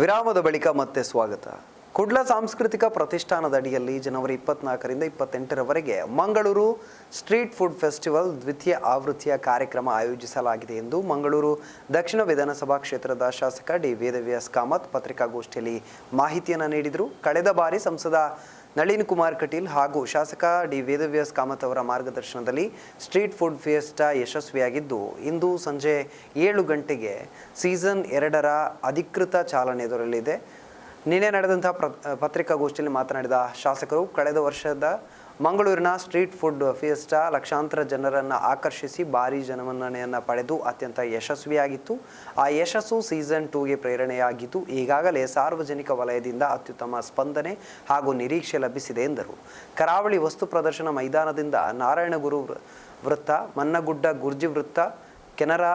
ವಿರಾಮದ ಬಳಿಕ ಮತ್ತೆ ಸ್ವಾಗತ. ಕುಡ್ಲ ಸಾಂಸ್ಕೃತಿಕ ಪ್ರತಿಷ್ಠಾನದ ಅಡಿಯಲ್ಲಿ ಜನವರಿ ಇಪ್ಪತ್ನಾಲ್ಕರಿಂದ ಇಪ್ಪತ್ತೆಂಟರವರೆಗೆ ಮಂಗಳೂರು ಸ್ಟ್ರೀಟ್ ಫುಡ್ ಫೆಸ್ಟಿವಲ್ ದ್ವಿತೀಯ ಆವೃತ್ತಿಯ ಕಾರ್ಯಕ್ರಮ ಆಯೋಜಿಸಲಾಗಿದೆ ಎಂದು ಮಂಗಳೂರು ದಕ್ಷಿಣ ವಿಧಾನಸಭಾ ಕ್ಷೇತ್ರದ ಶಾಸಕ ಡಿ. ವೇದವ್ಯಾಸ್ ಕಾಮತ್ ಪತ್ರಿಕಾಗೋಷ್ಠಿಯಲ್ಲಿ ಮಾಹಿತಿಯನ್ನು ನೀಡಿದರು. ಕಳೆದ ಬಾರಿ ಸಂಸದ ನಳಿನ್ ಕುಮಾರ್ ಕಟೀಲ್ ಹಾಗೂ ಶಾಸಕ ಡಿ ವೇದವ್ಯಾಸ್ ಕಾಮತ್ ಅವರ ಮಾರ್ಗದರ್ಶನದಲ್ಲಿ ಸ್ಟ್ರೀಟ್ ಫುಡ್ ಫಿಯೆಸ್ಟಾ ಯಶಸ್ವಿಯಾಗಿದ್ದು, ಇಂದು ಸಂಜೆ ಏಳು ಗಂಟೆಗೆ ಸೀಸನ್ ಎರಡರ ಅಧಿಕೃತ ಚಾಲನೆ ದೊರಲಿದೆ ನಿನ್ನೆ ನಡೆದಂತಹ ಪ್ರ, ಪತ್ರಿಕಾಗೋಷ್ಠಿಯಲ್ಲಿ ಮಾತನಾಡಿದ ಶಾಸಕರು, ಕಳೆದ ವರ್ಷದ ಮಂಗಳೂರಿನ ಸ್ಟ್ರೀಟ್ ಫುಡ್ ಫಿಯೆಸ್ಟಾ ಲಕ್ಷಾಂತರ ಜನರನ್ನು ಆಕರ್ಷಿಸಿ ಭಾರಿ ಜನಮನ್ನಣೆಯನ್ನು ಪಡೆದು ಅತ್ಯಂತ ಯಶಸ್ವಿಯಾಗಿತ್ತು. ಆ ಯಶಸ್ಸು ಸೀಸನ್ ಟೂಗೆ ಪ್ರೇರಣೆಯಾಗಿದ್ದು, ಈಗಾಗಲೇ ಸಾರ್ವಜನಿಕ ವಲಯದಿಂದ ಅತ್ಯುತ್ತಮ ಸ್ಪಂದನೆ ಹಾಗೂ ನಿರೀಕ್ಷೆ ಲಭಿಸಿದೆ ಎಂದರು. ಕರಾವಳಿ ವಸ್ತು ಪ್ರದರ್ಶನ ಮೈದಾನದಿಂದ ನಾರಾಯಣಗುರು ವೃತ್ತ, ಮನ್ನಗುಡ್ಡ, ಗುರ್ಜಿ ವೃತ್ತ, ಕೆನರಾ,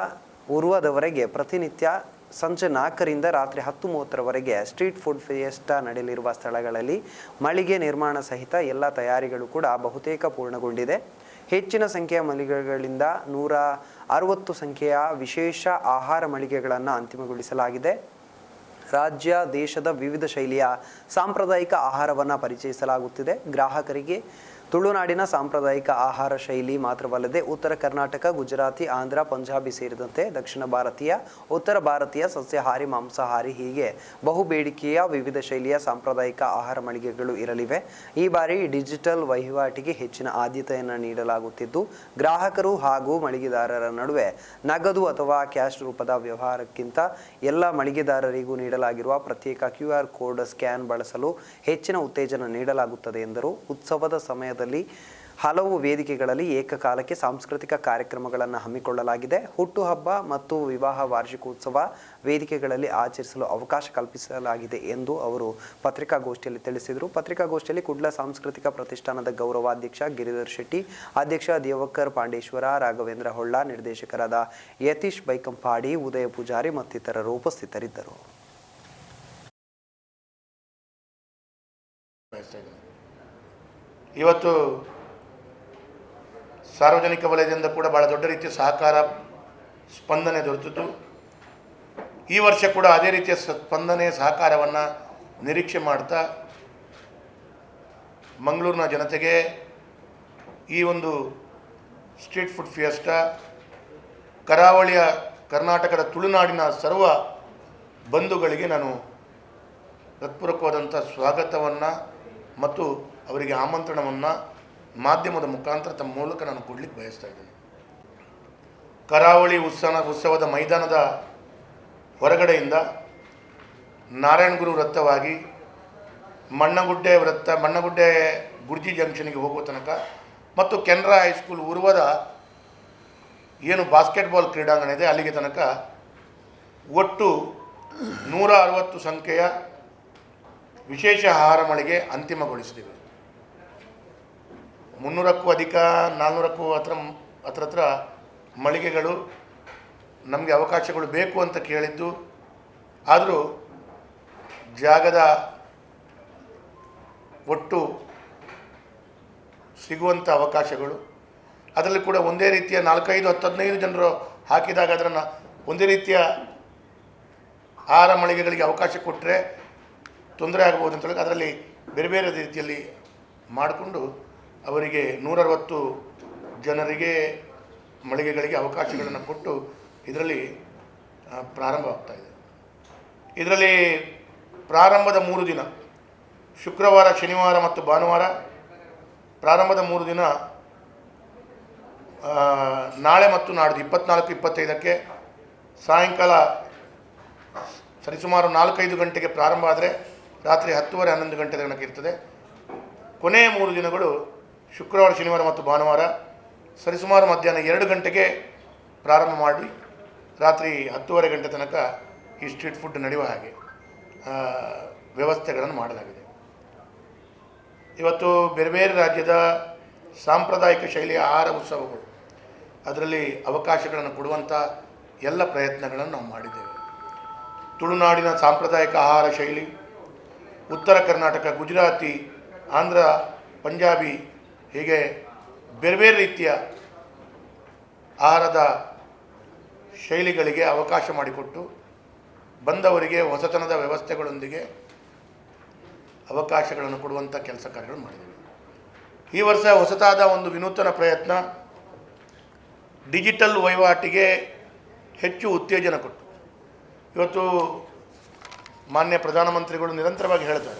ಉರ್ವದವರೆಗೆ ಪ್ರತಿನಿತ್ಯ ಸಂಜೆ ನಾಲ್ಕರಿಂದ ರಾತ್ರಿ ಹತ್ತು ಮೂವತ್ತರವರೆಗೆ ಸ್ಟ್ರೀಟ್ ಫುಡ್ ಫಿಯೆಸ್ಟಾ ನಡೆಯಲಿರುವ ಸ್ಥಳಗಳಲ್ಲಿ ಮಳಿಗೆ ನಿರ್ಮಾಣ ಸಹಿತ ಎಲ್ಲ ತಯಾರಿಗಳು ಕೂಡ ಬಹುತೇಕ ಪೂರ್ಣಗೊಂಡಿದೆ. ಹೆಚ್ಚಿನ ಸಂಖ್ಯೆಯ ಮಳಿಗೆಗಳಿಂದ ನೂರ ಅರವತ್ತು ಸಂಖ್ಯೆಯ ವಿಶೇಷ ಆಹಾರ ಮಳಿಗೆಗಳನ್ನು ಅಂತಿಮಗೊಳಿಸಲಾಗಿದೆ. ರಾಜ್ಯ, ದೇಶದ ವಿವಿಧ ಶೈಲಿಯ ಸಾಂಪ್ರದಾಯಿಕ ಆಹಾರವನ್ನು ಪರಿಚಯಿಸಲಾಗುತ್ತಿದೆ. ಗ್ರಾಹಕರಿಗೆ ತುಳುನಾಡಿನ ಸಾಂಪ್ರದಾಯಿಕ ಆಹಾರ ಶೈಲಿ ಮಾತ್ರವಲ್ಲದೆ ಉತ್ತರ ಕರ್ನಾಟಕ, ಗುಜರಾತಿ, ಆಂಧ್ರ, ಪಂಜಾಬಿ ಸೇರಿದಂತೆ ದಕ್ಷಿಣ ಭಾರತೀಯ, ಉತ್ತರ ಭಾರತೀಯ ಸಸ್ಯಹಾರಿ, ಮಾಂಸಾಹಾರಿ ಹೀಗೆ ಬಹು ಬೇಡಿಕೆಯ ವಿವಿಧ ಶೈಲಿಯ ಸಾಂಪ್ರದಾಯಿಕ ಆಹಾರ ಮಳಿಗೆಗಳು ಇರಲಿವೆ. ಈ ಬಾರಿ ಡಿಜಿಟಲ್ ವಹಿವಾಟಿಗೆ ಹೆಚ್ಚಿನ ಆದ್ಯತೆಯನ್ನು ನೀಡಲಾಗುತ್ತಿದ್ದು, ಗ್ರಾಹಕರು ಹಾಗೂ ಮಳಿಗೆದಾರರ ನಡುವೆ ನಗದು ಅಥವಾ ಕ್ಯಾಶ್ ರೂಪದ ವ್ಯವಹಾರಕ್ಕಿಂತ ಎಲ್ಲ ಮಳಿಗೆದಾರರಿಗೂ ನೀಡಲಾಗಿರುವ ಪ್ರತ್ಯೇಕ ಕ್ಯೂ ಆರ್ ಕೋಡ್ ಸ್ಕ್ಯಾನ್ ಬಳಸಲು ಹೆಚ್ಚಿನ ಉತ್ತೇಜನ ನೀಡಲಾಗುತ್ತದೆ ಎಂದರು. ಉತ್ಸವದ ಸಮಯದಲ್ಲಿ ಹಲವು ವೇದಿಕೆಗಳಲ್ಲಿ ಏಕಕಾಲಕ್ಕೆ ಸಾಂಸ್ಕೃತಿಕ ಕಾರ್ಯಕ್ರಮಗಳನ್ನು ಹಮ್ಮಿಕೊಳ್ಳಲಾಗಿದೆ. ಹುಟ್ಟುಹಬ್ಬ ಮತ್ತು ವಿವಾಹ ವಾರ್ಷಿಕೋತ್ಸವ ವೇದಿಕೆಗಳಲ್ಲಿ ಆಚರಿಸಲು ಅವಕಾಶ ಕಲ್ಪಿಸಲಾಗಿದೆ ಎಂದು ಅವರು ಪತ್ರಿಕಾಗೋಷ್ಠಿಯಲ್ಲಿ ತಿಳಿಸಿದರು. ಪತ್ರಿಕಾಗೋಷ್ಠಿಯಲ್ಲಿ ಕುಡ್ಲ ಸಾಂಸ್ಕೃತಿಕ ಪ್ರತಿಷ್ಠಾನದ ಗೌರವಾಧ್ಯಕ್ಷ ಗಿರಿಧರ್ ಶೆಟ್ಟಿ, ಅಧ್ಯಕ್ಷ ದೇವಕರ್ ಪಾಂಡೇಶ್ವರ, ರಾಘವೇಂದ್ರ ಹೊಳ್ಳ, ನಿರ್ದೇಶಕರಾದ ಯತೀಶ್ ಬೈಕಂಪಾಡಿ, ಉದಯ ಪೂಜಾರಿ ಮತ್ತಿತರರು ಉಪಸ್ಥಿತರಿದ್ದರು ಬಯಸ್ತಾ ಇದ್ದೇನೆ. ಇವತ್ತು ಸಾರ್ವಜನಿಕ ವಲಯದಿಂದ ಕೂಡ ಭಾಳ ದೊಡ್ಡ ರೀತಿಯ ಸಹಕಾರ, ಸ್ಪಂದನೆ ದೊರೆತಿದ್ದು ಈ ವರ್ಷ ಕೂಡ ಅದೇ ರೀತಿಯ ಸ್ಪಂದನೆ, ಸಹಕಾರವನ್ನು ನಿರೀಕ್ಷೆ ಮಾಡ್ತಾ ಮಂಗಳೂರಿನ ಜನತೆಗೆ ಈ ಒಂದು ಸ್ಟ್ರೀಟ್ ಫುಡ್ ಫಿಯೆಸ್ಟಾ, ಕರಾವಳಿಯ ಕರ್ನಾಟಕದ ತುಳುನಾಡಿನ ಸರ್ವ ಬಂಧುಗಳಿಗೆ ನಾನು ಹೃತ್ಪೂರ್ವಕವಾದಂಥ ಸ್ವಾಗತವನ್ನು ಮತ್ತು ಅವರಿಗೆ ಆಮಂತ್ರಣವನ್ನು ಮಾಧ್ಯಮದ ಮುಖಾಂತರ ತಮ್ಮ ಮೂಲಕ ನಾನು ಕೊಡಲಿಕ್ಕೆ ಬಯಸ್ತಾ ಇದ್ದೇನೆ. ಕರಾವಳಿ ಉತ್ಸವ ಉತ್ಸವದ ಮೈದಾನದ ಹೊರಗಡೆಯಿಂದ ನಾರಾಯಣಗುರು ವೃತ್ತವಾಗಿ ಮಣ್ಣಗುಡ್ಡೆ ವೃತ್ತ, ಮಣ್ಣಗುಡ್ಡೆ ಗುರ್ಜಿ ಜಂಕ್ಷನ್ಗೆ ಹೋಗುವ ತನಕ ಮತ್ತು ಕೆನರಾ ಹೈಸ್ಕೂಲ್ ಉರ್ವದ ಏನು ಬಾಸ್ಕೆಟ್ಬಾಲ್ ಕ್ರೀಡಾಂಗಣ ಇದೆ, ಅಲ್ಲಿಗೆ ತನಕ ಒಟ್ಟು ನೂರ ಅರವತ್ತು ಸಂಖ್ಯೆಯ ವಿಶೇಷ ಆಹಾರ ಮಳಿಗೆ ಅಂತಿಮಗೊಳಿಸಿದ್ದೀವಿ ಮುನ್ನೂರಕ್ಕೂ ಅಧಿಕ, ನಾಲ್ನೂರಕ್ಕೂ ಹತ್ರ ಹತ್ರ ಹತ್ರ ಮಳಿಗೆಗಳು ನಮಗೆ ಅವಕಾಶಗಳು ಬೇಕು ಅಂತ ಕೇಳಿದ್ದು. ಆದರೂ ಜಾಗದ ಒಟ್ಟು ಸಿಗುವಂಥ ಅವಕಾಶಗಳು. ಅದರಲ್ಲಿ ಕೂಡ ಒಂದೇ ರೀತಿಯ ನಾಲ್ಕೈದು, ಹತ್ತು, ಹದಿನೈದು ಜನರು ಹಾಕಿದಾಗ ಅದನ್ನು ಒಂದೇ ರೀತಿಯ ಆಹಾರ ಮಳಿಗೆಗಳಿಗೆ ಅವಕಾಶ ಕೊಟ್ಟರೆ ತೊಂದರೆ ಆಗ್ಬೋದು ಅಂತ ಹೇಳಿ ಅದರಲ್ಲಿ ಬೇರೆ ಬೇರೆ ರೀತಿಯಲ್ಲಿ ಮಾಡಿಕೊಂಡು ಅವರಿಗೆ ನೂರರವತ್ತು ಜನರಿಗೆ ಮಳಿಗೆಗಳಿಗೆ ಅವಕಾಶಗಳನ್ನು ಕೊಟ್ಟು ಇದರಲ್ಲಿ ಪ್ರಾರಂಭ ಇದೆ. ಇದರಲ್ಲಿ ಪ್ರಾರಂಭದ ಮೂರು ದಿನ, ಶುಕ್ರವಾರ, ಶನಿವಾರ ಮತ್ತು ಭಾನುವಾರ ಪ್ರಾರಂಭದ ಮೂರು ದಿನ ನಾಳೆ ಮತ್ತು ನಾಡ್ದು ಇಪ್ಪತ್ನಾಲ್ಕು, ಇಪ್ಪತ್ತೈದಕ್ಕೆ ಸಾಯಂಕಾಲ ಸರಿಸುಮಾರು ನಾಲ್ಕೈದು ಗಂಟೆಗೆ ಪ್ರಾರಂಭ ಆದರೆ ರಾತ್ರಿ ಹತ್ತುವರೆ ಹನ್ನೊಂದು ಗಂಟೆ ತನಕ ಇರ್ತದೆ. ಕೊನೆಯ ಮೂರು ದಿನಗಳು ಶುಕ್ರವಾರ, ಶನಿವಾರ ಮತ್ತು ಭಾನುವಾರ ಸರಿಸುಮಾರು ಮಧ್ಯಾಹ್ನ ಎರಡು ಗಂಟೆಗೆ ಪ್ರಾರಂಭ ಮಾಡಿ ರಾತ್ರಿ ಹತ್ತುವರೆ ಗಂಟೆ ತನಕ ಈ ಸ್ಟ್ರೀಟ್ ಫುಡ್ ನಡೆಯುವ ಹಾಗೆ ವ್ಯವಸ್ಥೆಗಳನ್ನು ಮಾಡಲಾಗಿದೆ. ಇವತ್ತು ಬೇರೆ ಬೇರೆ ರಾಜ್ಯದ ಸಾಂಪ್ರದಾಯಿಕ ಶೈಲಿಯ ಆಹಾರ ಉತ್ಸವಗಳು, ಅದರಲ್ಲಿ ಅವಕಾಶಗಳನ್ನು ಕೊಡುವಂಥ ಎಲ್ಲ ಪ್ರಯತ್ನಗಳನ್ನು ನಾವು ಮಾಡಿದ್ದೇವೆ. ತುಳುನಾಡಿನ ಸಾಂಪ್ರದಾಯಿಕ ಆಹಾರ ಶೈಲಿ ಉತ್ತರ ಕರ್ನಾಟಕ, ಗುಜರಾತಿ, ಆಂಧ್ರ, ಪಂಜಾಬಿ ಹೀಗೆ ಬೇರೆ ಬೇರೆ ರೀತಿಯ ಆಹಾರದ ಶೈಲಿಗಳಿಗೆ ಅವಕಾಶ ಮಾಡಿಕೊಟ್ಟು ಬಂದವರಿಗೆ ಹೊಸತನದ ವ್ಯವಸ್ಥೆಗಳೊಂದಿಗೆ ಅವಕಾಶಗಳನ್ನು ಕೊಡುವಂಥ ಕೆಲಸ ಕಾರ್ಯಗಳು ಮಾಡಿದ್ದೇವೆ. ಈ ವರ್ಷ ಹೊಸತಾದ ಒಂದು ವಿನೂತನ ಪ್ರಯತ್ನ ಡಿಜಿಟಲ್ ವಹಿವಾಟಿಗೆ ಹೆಚ್ಚು ಉತ್ತೇಜನ ಕೊಟ್ಟು. ಇವತ್ತು ಮಾನ್ಯ ಪ್ರಧಾನಮಂತ್ರಿಗಳು ನಿರಂತರವಾಗಿ ಹೇಳ್ತಾರೆ.